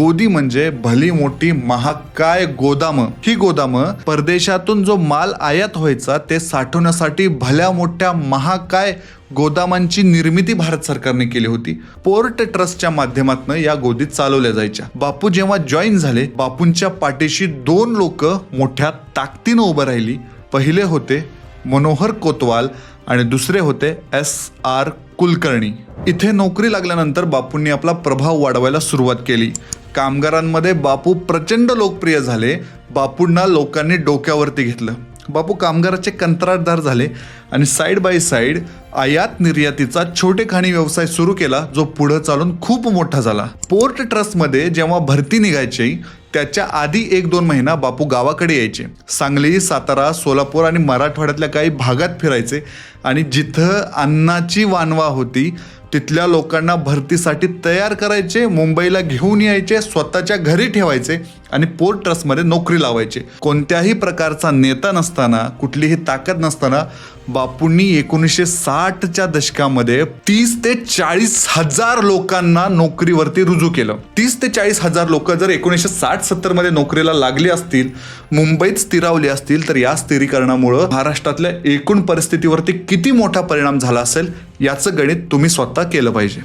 गोदी म्हणजे भली मोठी महाकाय गोदाम. ही गोदाम परदेशातून जो माल आयात व्हायचा ते साठवण्यासाठी भल्या मोठ्या महाकाय गोदामांची निर्मिती भारत सरकारने केली होती. पोर्ट ट्रस्टच्या माध्यमातून या गोदीत चालवल्या जायच्या. बापू जेव्हा जॉईन झाले बापूंच्या पाठीशी दोन लोक मोठ्या ताकदीनं उभं राहिली. पहिले होते मनोहर कोतवाल आणि दुसरे होते एस आर कुलकर्णी. इथे नोकरी लागल्यानंतर बापूंनी आपला प्रभाव वाढवायला सुरुवात केली. कामगारांमध्ये बापू प्रचंड लोकप्रिय झाले. बापूंना लोकांनी डोक्यावरती घेतलं. बापू कामगाराचे कंत्राटदार झाले आणि साईड बाय साईड आयात निर्यातीचा छोटे खाणी व्यवसाय सुरू केला जो पुढे चालून खूप मोठा झाला. पोर्ट ट्रस्टमध्ये जेव्हा भरती निघायची त्याच्या आधी एक दोन महिना बापू गावाकडे यायचे. सांगली सातारा सोलापूर आणि मराठवाड्यातल्या काही भागात फिरायचे. आणि जिथं अन्नाची वानवा होती तिथल्या लोकांना भरतीसाठी तयार करायचे मुंबईला घेऊन यायचे स्वतःच्या घरी ठेवायचे आणि पोर्ट ट्रस्टमध्ये नोकरी लावायचे. कोणत्याही प्रकारचा नेता नसताना कुठलीही ताकद नसताना बापूंनी एकोणीसशे साठच्या दशकामध्ये तीस ते चाळीस हजार लोकांना नोकरीवरती रुजू केलं. तीस ते चाळीस हजार लोक जर एकोणीसशे साठ सत्तरमध्ये नोकरीला लागली असतील मुंबईत स्थिरावली असतील तर या स्थिरीकरणामुळं महाराष्ट्रातल्या एकूण परिस्थितीवरती किती मोठा परिणाम झाला असेल याचं गणित तुम्ही स्वतः केलं पाहिजे.